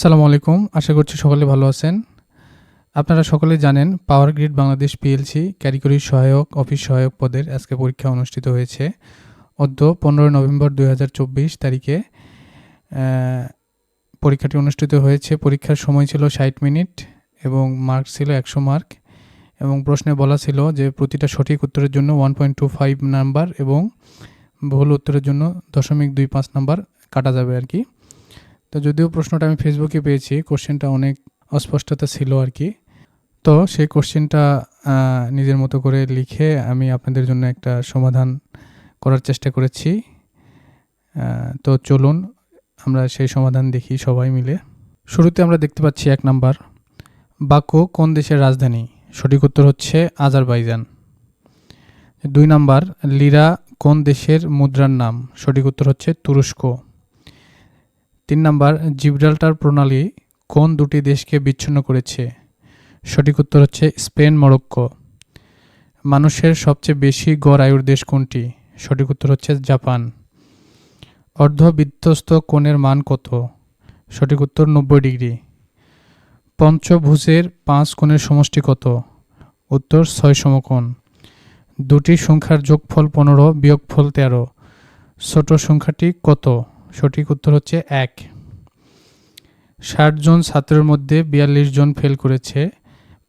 সালামু আলাইকুম। আশা করছি সকলে ভালো আছেন। আপনারা সকলে জানেন পাওয়ার গ্রিড বাংলাদেশ পিএলসি ক্যারিগরি সহায়ক অফিস সহায়ক পদের আজকে পরীক্ষা অনুষ্ঠিত হয়েছে। অদ্য পনেরোই নভেম্বর দু হাজার চব্বিশ তারিখে পরীক্ষাটি অনুষ্ঠিত হয়েছে। পরীক্ষার সময় ছিল ষাট মিনিট এবং মার্ক ছিল একশো মার্ক এবং প্রশ্নে বলা ছিল যে প্রতিটা সঠিক উত্তরের জন্য one point two five number এবং ভুল উত্তরের জন্য দশমিক দুই পাঁচ নাম্বার কাটা যাবে আর কি। তো যদিও প্রশ্নটা আমি ফেসবুকে পেয়েছি কোশ্চেনটা অনেক অস্পষ্টতা ছিল আর কি। তো সেই কোশ্চেনটা নিজের মতো করে লিখে আমি আপনাদের জন্য একটা সমাধান করার চেষ্টা করেছি। তো চলুন, আমরা সেই সমাধান দেখি সবাই মিলে। শুরুতে আমরা দেখতে পাচ্ছি এক নাম্বার। বাকু কোন দেশের রাজধানী? সঠিক উত্তর হচ্ছে আজারবাইজান। দুই নাম্বার, লিরা কোন দেশের মুদ্রার নাম? সঠিক উত্তর হচ্ছে তুরস্ক। তিন নাম্বার, জিব্রাল্টার প্রণালী কোন দুটি দেশকে বিচ্ছিন্ন করেছে? সঠিক উত্তর হচ্ছে স্পেন, মরক্কো। মানুষের সবচেয়ে বেশি গড় আয়ুর দেশ কোনটি? সঠিক উত্তর হচ্ছে জাপান। অর্ধবৃত্তস্ত কোণের মান কত? সঠিক উত্তর নব্বই ডিগ্রি। পঞ্চভুজের পাঁচ কোণের সমষ্টি কত? উত্তর ছয় সমকোণ। দুটি সংখ্যার যোগফল পনেরো, বিয়োগফল তেরো। ছোট সংখ্যাটি কত? সঠিক উত্তর হচ্ছে এক। ষাট জন ছাত্রের মধ্যে বিয়াল্লিশ জন ফেল করেছে।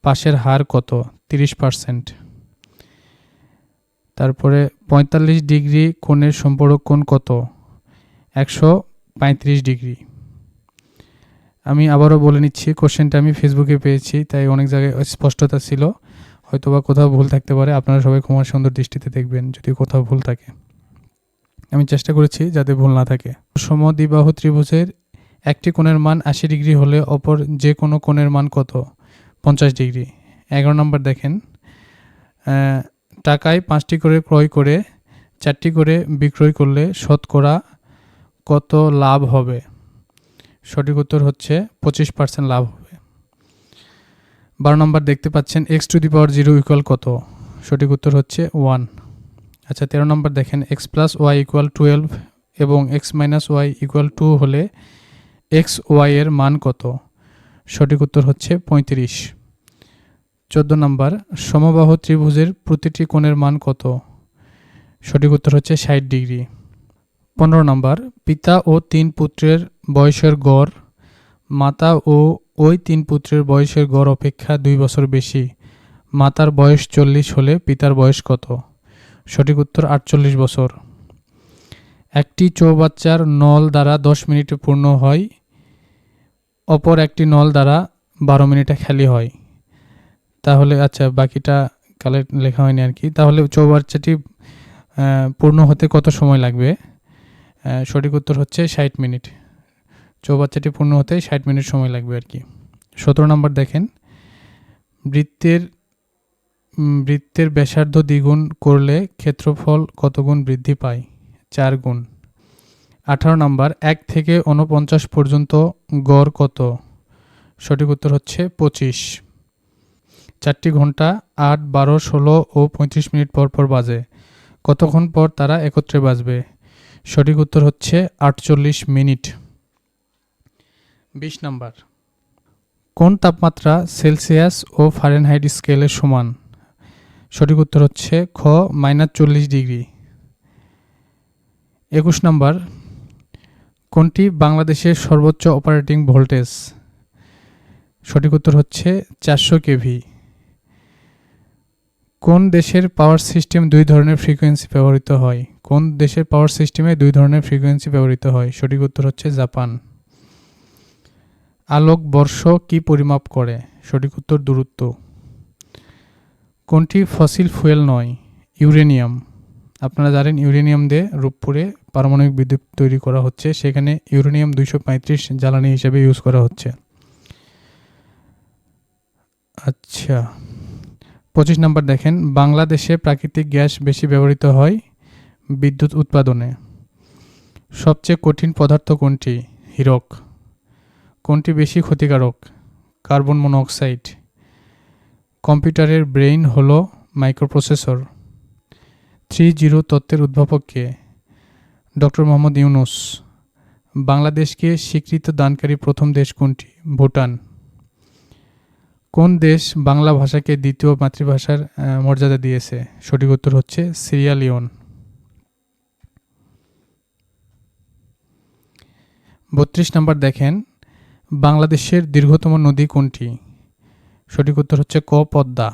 পাশের হার কত? তিরিশ পার্সেন্ট তারপরে পঁয়তাল্লিশ ডিগ্রি কোণের সম্পর্ক কোণ কত? একশো পঁয়ত্রিশ ডিগ্রি। আমি আবারও বলে নিচ্ছি কোশ্চেনটা আমি ফেসবুকে পেয়েছি, তাই অনেক জায়গায় স্পষ্টতা ছিল। হয়তোবা কোথাও ভুল থাকতে পারে, আপনারা সবাই ক্ষমার সুন্দর দৃষ্টিতে দেখবেন, যদি কোথাও ভুল থাকে। আমি চেষ্টা করেছি যাতে ভুল না থাকে। সমদ্বিবাহু ত্রিভুজের একটি কোণের মান আশি ডিগ্রি হলে অপর যে কোনো কোণের মান কত? পঞ্চাশ ডিগ্রি। এগারো নম্বর দেখেন। টাকায় পাঁচটি করে ক্রয় করে চারটি করে বিক্রয় করলে শতকরা কত লাভ হবে? সঠিক উত্তর হচ্ছে পঁচিশ পার্সেন্ট লাভ হবে। বারো নম্বর দেখতে পাচ্ছেন, x to the power zero equal কত? সঠিক উত্তর হচ্ছে ওয়ান। আচ্ছা তেরো নম্বর দেখেন, x plus y equal twelve এবং x minus y equal two হলে এক্স ওয়াই এর মান কত? সঠিক উত্তর হচ্ছে পঁয়ত্রিশ। চোদ্দ নম্বর, সমবাহু ত্রিভুজের প্রতিটি কোণের মান কত? সঠিক উত্তর হচ্ছে ষাট ডিগ্রি। পনেরো নম্বর, পিতা ও তিন পুত্রের বয়সের গড়, মাতা ও ওই তিন পুত্রের বয়সের গড় অপেক্ষা দুই বছর বেশি। মাতার বয়স চল্লিশ হলে পিতার বয়স কত? সঠিক উত্তর আটচল্লিশ বছর। একটি চৌবাচ্চার নল দ্বারা দশ মিনিটে পূর্ণ হয়, অপর একটি নল দ্বারা বারো মিনিটে খালি হয়। তাহলে আচ্ছা বাকিটা কালে লেখা হয়নি আর কি। তাহলে চৌবাচ্চাটি পূর্ণ হতে কত সময় লাগবে? সঠিক উত্তর হচ্ছে ষাট মিনিট। চৌবাচ্চাটি পূর্ণ হতে ষাট মিনিট সময় লাগবে আর কি। সতেরো নম্বর দেখেন। বৃত্তের বৃত্তের ব্যাসার্ধ দ্বিগুণ করলে ক্ষেত্রফল কত গুণ বৃদ্ধি পায়? চার গুণ। আঠারো নম্বর, এক থেকে উনপঞ্চাশ পর্যন্ত গড় কত? সঠিক উত্তর হচ্ছে পঁচিশ। চারটি ঘণ্টা, আট, বারো, ষোলো ও পঁয়ত্রিশ মিনিট পর পর বাজে। কতক্ষণ পর তারা একত্রে বাজবে? সঠিক উত্তর হচ্ছে আটচল্লিশ মিনিট। বিশ নম্বর, কোন তাপমাত্রা সেলসিয়াস ও ফারেনহাইট স্কেলের সমান? সঠিক উত্তর হচ্ছে খ, মাইনাস চল্লিশ ডিগ্রি। একুশ নম্বর, কোনটি বাংলাদেশের সর্বোচ্চ অপারেটিং ভোল্টেজ? সঠিক উত্তর হচ্ছে চারশো কেভি। কোন দেশের পাওয়ার সিস্টেম দুই ধরনের ফ্রিকোয়েন্সি ব্যবহৃত হয়? কোন দেশের পাওয়ার সিস্টেমে দুই ধরনের ফ্রিকোয়েন্সি ব্যবহৃত হয়? সঠিক উত্তর হচ্ছে জাপান। আলোক বর্ষ কি পরিমাপ করে? সঠিক উত্তর দূরত্ব। কোনটি ফসিল ফুয়েল নয়? ইউরেনিয়াম। আপনারা জানেন ইউরেনিয়াম দিয়ে রূপপুরে পারমাণবিক বিদ্যুৎ তৈরি করা হচ্ছে। সেখানে ইউরেনিয়াম দুইশো পঁয়ত্রিশ জ্বালানি হিসেবে ইউজ করা হচ্ছে। আচ্ছা পঁচিশ নম্বর দেখেন। বাংলাদেশে প্রাকৃতিক গ্যাস বেশি ব্যবহৃত হয় বিদ্যুৎ উৎপাদনে। সবচেয়ে কঠিন পদার্থ কোনটি? হিরক। কোনটি বেশি ক্ষতিকারক? কার্বন মনোঅক্সাইড কম্পিউটারের ব্রেইন হলো মাইক্রোপ্রসেসর। থ্রি জিরো তত্ত্বের উদ্ভাবককে ডক্টর মোহাম্মদ ইউনুস, বাংলাদেশকে স্বীকৃত দানকারী প্রথম দেশ কোনটি? ভুটান। কোন দেশ বাংলা ভাষাকে দ্বিতীয় মাতৃভাষার মর্যাদা দিয়েছে? সঠিক উত্তর হচ্ছে সিরিয়া, লিওন। বত্রিশ নম্বর দেখেন, বাংলাদেশের দীর্ঘতম নদী কোনটি? সঠিক উত্তর হচ্ছে ক পদ্মা।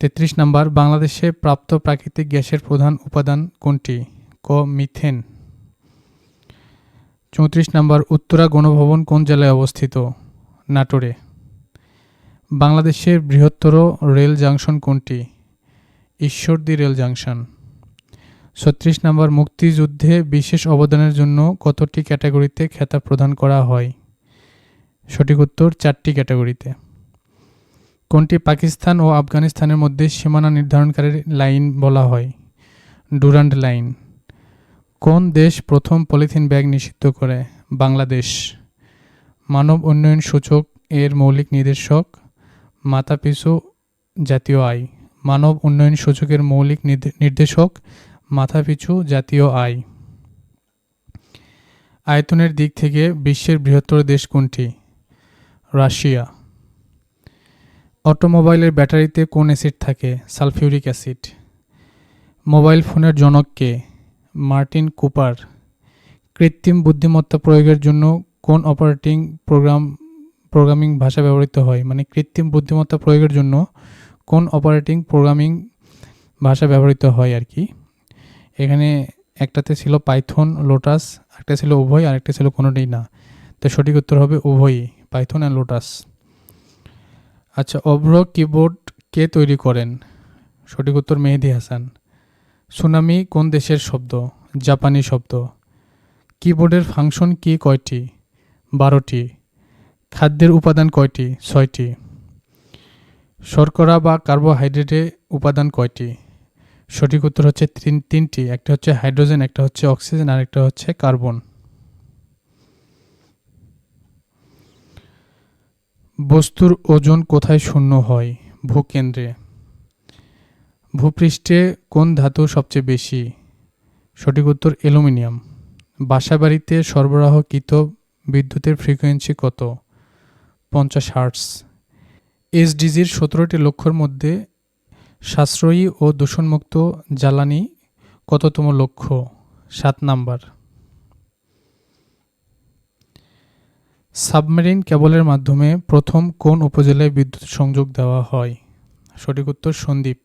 তেত্রিশ নম্বর, বাংলাদেশে প্রাপ্ত প্রাকৃতিক গ্যাসের প্রধান উপাদান কোনটি? ক, মিথেন। চৌত্রিশ নম্বর, উত্তরা গণভবন কোন জেলায় অবস্থিত? নাটোরে। বাংলাদেশের বৃহত্তর রেল জাংশন কোনটি? Ishwardi rail junction. ছত্রিশ নম্বর, মুক্তিযুদ্ধে বিশেষ অবদানের জন্য কতটি ক্যাটাগরিতে খেতাব প্রদান করা হয়? সঠিক উত্তর, চারটি ক্যাটাগরিতে। কোনটি পাকিস্তান ও আফগানিস্তানের মধ্যে সীমানা নির্ধারণকারী লাইন বলা হয়? Durand line. কোন দেশ প্রথম পলিথিন ব্যাগ নিষিদ্ধ করে? বাংলাদেশ। মানব উন্নয়ন সূচক এর মৌলিক নির্দেশক। মাথাপিছু জাতীয় আয়। মানব উন্নয়ন সূচকের মৌলিক নির্দে- নির্দেশক। মাথাপিছু জাতীয় আয়। আয়তনের দিক থেকে বিশ্বের বৃহত্তর দেশ কোনটি? রাশিয়া। অটোমোবাইলের ব্যাটারিতে কোন অ্যাসিড থাকে? Sulphuric acid. মোবাইল ফোনের জনককে মার্টিন কুপার। কৃত্রিম বুদ্ধিমত্তা প্রয়োগের জন্য কোন অপারেটিং প্রোগ্রাম, প্রোগ্রামিং ভাষা ব্যবহৃত হয়? মানে কৃত্রিম বুদ্ধিমত্তা প্রয়োগের জন্য কোন অপারেটিং, প্রোগ্রামিং ভাষা ব্যবহৃত হয় আর কি? এখানে একটাতে ছিল পাইথন, লোটাস একটা ছিল উভয় আর একটা ছিল কোনোটাই না। তো সঠিক উত্তর হবে উভয়ই, পাইথন অ্যান্ড লোটাস। আচ্ছা অভ্র কিবোর্ড কে তৈরি করেন? সঠিক উত্তর মেহেদি হাসান। সুনামি কোন দেশের শব্দ? জাপানি শব্দ। কিবোর্ডের ফাংশন কি কয়টি? বারোটি। খাদ্যের উপাদান কয়টি? ছয়টি। শর্করা বা কার্বোহাইড্রেটে উপাদান কয়টি? সঠিক উত্তর হচ্ছে তিন, তিনটি। একটা হচ্ছে হাইড্রোজেন, একটা হচ্ছে অক্সিজেন, আর একটা হচ্ছে কার্বন। বস্তুর ওজন কোথায় শূন্য হয়? ভূকেন্দ্রে। ভূপৃষ্ঠে কোন ধাতু সবচেয়ে বেশি? সঠিক উত্তর অ্যালুমিনিয়াম। বাসাবাড়িতে সরবরাহকৃত বিদ্যুতের ফ্রিকোয়েন্সি কত? পঞ্চাশ হার্টস এসডিজির সতেরোটি লক্ষ্যর মধ্যে সাশ্রয়ী ও দূষণমুক্ত জ্বালানি কততম লক্ষ্য? সাত নাম্বার। সাবমেরিন কেবলের মাধ্যমে প্রথম কোন উপজেলায় বিদ্যুৎ সংযোগ দেওয়া হয়? সঠিক উত্তর, সন্দ্বীপ।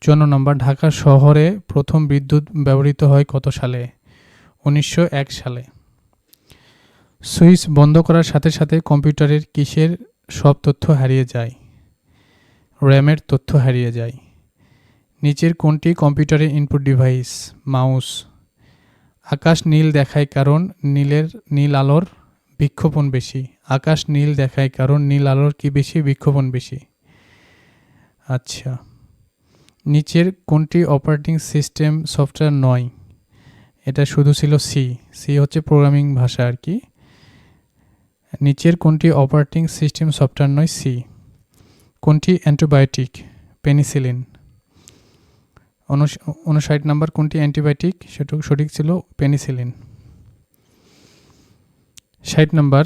চুয়ান্ন নম্বর, ঢাকা শহরে প্রথম বিদ্যুৎ ব্যবহৃত হয় কত সালে? উনিশশো এক সালে। সুইচ বন্ধ করার সাথে সাথে কম্পিউটারের কিসের সব তথ্য হারিয়ে যায়? র্যামের তথ্য হারিয়ে যায়। নিচের কোনটি কম্পিউটারের ইনপুট ডিভাইস? মাউস। আকাশ নীল দেখায় কারণ নীলের, নীল আলোর বিক্ষোভণ বেশি, আকাশ নীল দেখায় কারণ নীল আলোর কি বেশি বিক্ষোভণ বেশি? আচ্ছা নিচের কোনটি অপারেটিং সিস্টেম সফটওয়্যার নয়? এটা শুধু ছিল সি সি হচ্ছে প্রোগ্রামিং ভাষা আর কি। নিচের কোনটি অপারেটিং সিস্টেম সফটওয়্যার নয়? সি কোনটি অ্যান্টিবায়োটিক? পেনিসিলিন। উনষাট নাম্বার কোনটি অ্যান্টিবায়োটিক? সেটুকু সঠিক ছিল পেনিসিলিন। ষাট নম্বর,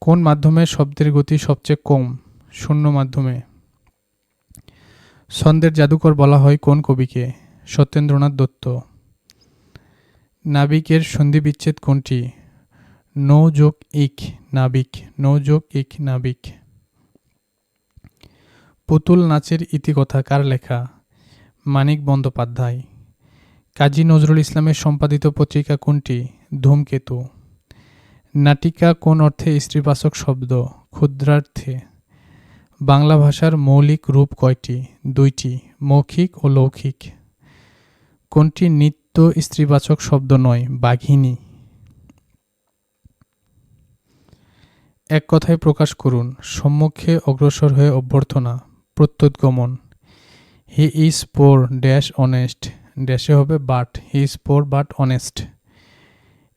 কোন মাধ্যমে শব্দের গতি সবচেয়ে কম? শূন্য মাধ্যমে। ছন্দের জাদুকর বলা হয় কোন কবিকে? সত্যেন্দ্রনাথ দত্ত। নাবিকের সন্ধি বিচ্ছেদ কোনটি? নৌ যোগ ইক নাবিক, নৌ যোগ ইক নাবিক। পুতুল নাচের ইতিকথা কার লেখা? মানিক বন্দ্যোপাধ্যায়। কাজী নজরুল ইসলামের সম্পাদিত পত্রিকা কোনটি? ধূমকেতু। নাটিকা কোন অর্থে স্ত্রীবাচক শব্দ? ক্ষুদ্রার্থে। বাংলা ভাষার মৌলিক রূপ কয়টি? দুইটি, মৌখিক ও লৌখিক। কোনটি নিত্য স্ত্রীবাচক শব্দ নয়? বাঘিনী। এক কথায় প্রকাশ করুন, সম্মুখে অগ্রসর হয়ে অভ্যর্থনা প্রত্যুৎগমন he is poor dash honest ড্যাশে হবে but he is poor but honest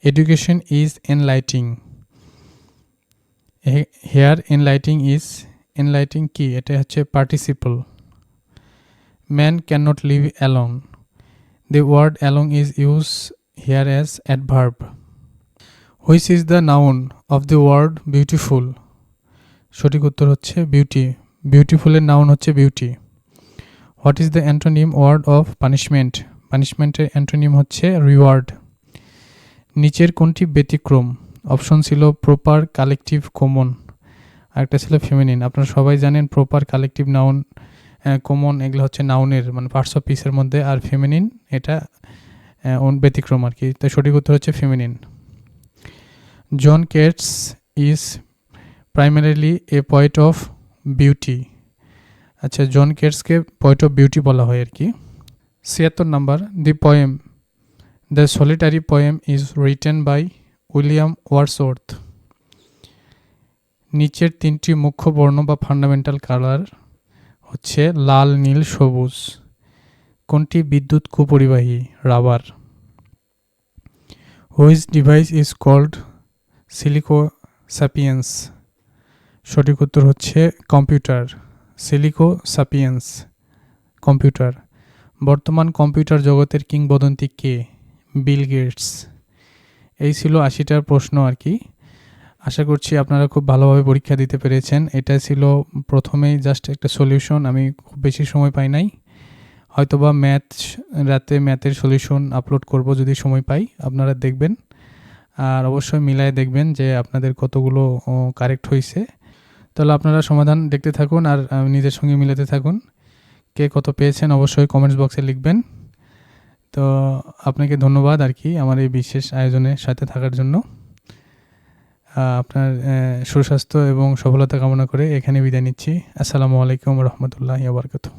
education is enlightening here enlightening is enlightening কি? এটা হচ্ছে participle man cannot live along the word along is use here as adverb which is the noun of the word beautiful সঠিক উত্তর হচ্ছে beauty বিউটিফুলের noun হচ্ছে beauty what is the antonym word of punishment পানিশমেন্টের antonym হচ্ছে reward নিচের কোনটি ব্যতিক্রম। Option ছিল প্রপার কালেকটিভ কমন। আরেকটা ছিল ফেমিনিন। আপনারা সবাই জানেন প্রপার কালেকটিভ নাউন কমন এগুলো হচ্ছে নাউনের মানে পার্টস অফ পিসের মধ্যে। আর ফেমিনিন এটা অন- ব্যতিক্রম আর কি। তো সঠিক উত্তর হচ্ছে feminine. John Keats is primarily a point of beauty. আচ্ছা জন কেটসকে পয়েন্ট অফ বিউটি বলা হয় আর কি। ছিয়াত্তর number, the poem. The solitary poem is written by William Wordsworth নিচের তিনটি মুখ্য বর্ণ বা ফান্ডামেন্টাল কালার হচ্ছে লাল, নীল, সবুজ। কোনটি বিদ্যুৎ কুপরিবাহী? Rubber which device is called silico sapiens সঠিক উত্তর হচ্ছে কম্পিউটার সিলিকো সাপিয়েন্স কম্পিউটার বর্তমান কম্পিউটার জগতের কিংবদন্তি কে? বিল গেটস এই ছিল আশিটার প্রশ্ন আর কি। আশা করছি আপনারা খুব ভালোভাবে পরীক্ষা দিতে পেরেছেন। এটা ছিল প্রথমেই জাস্ট একটা সলিউশন আমি খুব বেশি সময় পাই নাই। হয়তোবা ম্যাথ রাতে ম্যাথের সলিউশন আপলোড করব যদি সময় পাই। আপনারা দেখবেন। আর অবশ্যই মিলায় দেখবেন যে আপনাদের কতগুলো কারেক্ট হয়েছে তাহলে আপনারা সমাধান দেখতে থাকুন আর নিজের সঙ্গে মিলাতে থাকুন। কে কত পেয়েছেন অবশ্যই কমেন্টস বক্সে লিখবেন। তো আপনাকে ধন্যবাদ আর কি আমার এই বিশেষ আয়োজনের সাথে থাকার জন্য। আপনার সুস্বাস্থ্য এবং সফলতা কামনা করে এখানে বিদায় নিচ্ছি। আসসালামু আলাইকুম রহমতুল্লাহ বারকাতু